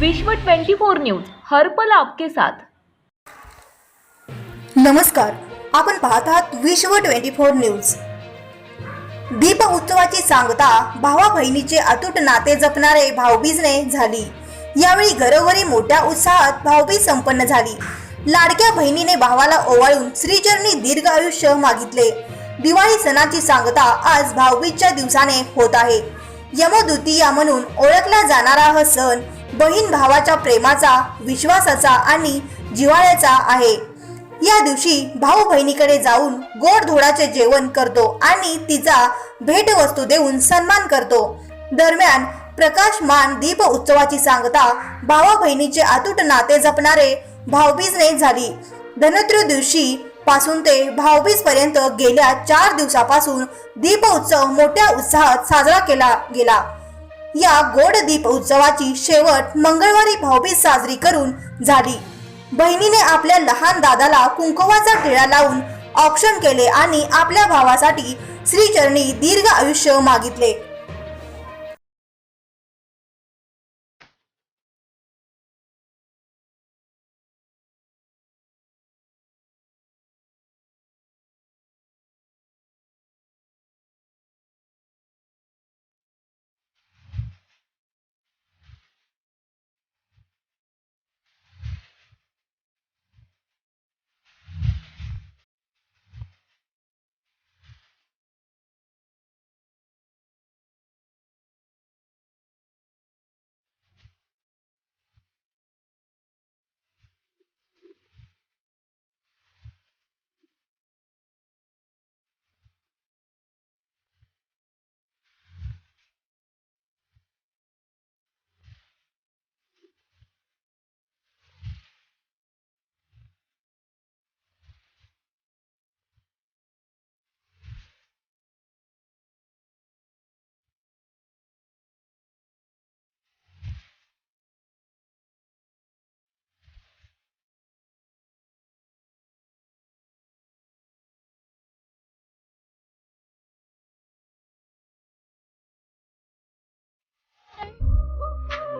विश्व 24 न्यूज हर पल आपके साथ. नमस्कार आपण पाहत आहात विश्व ट्वेंटी फोर न्यूज. दीप उत्सवाची सांगता भावा बहिणीचे अतूट नाते जपणारे भाऊबीजने झाली. यावेळी घरोघरी मोठ्या उत्साहात भाऊबीज संपन्न झाली. लाडक्या बहिणीने भावाला ओवाळून श्रीचरणी दीर्घ आयुष्य मागितले. दिवाळी सणाची सांगता आज भाऊबीजच्या दिवसाने होत आहे. यमद्वितीया म्हणून ओळखला जाणारा हा सण बहीण भावाच्या प्रेमाचा विश्वासाचा आणि जिव्हाळ्याचा आहे. या दिवशी भाऊ बहिणीकडे जाऊन गोड धोडाचे जेवण करतो आणि तिचा भेटवस्तू देऊन सन्मान करतो. दरम्यान प्रकाशमान दीप उत्सवाची सांगता भावा बहिणीचे अतूट नाते जपणारे भाऊबीजने झाली. धनत्रयोदशी पासून ते भाऊबीज पर्यंत गेल्या चार दिवसापासून दीप उत्सव मोठ्या उत्साहात साजरा केला गेला. या गोड दीप उत्सवाची शेवट मंगळवारी भाऊबीज साजरी करून झाली. बहिणीने आपल्या लहान दादाला कुंकवाचा टिळा लावून ऑप्शन केले आणि आपल्या भावासाठी श्रीचरणी दीर्घ आयुष्य मागितले.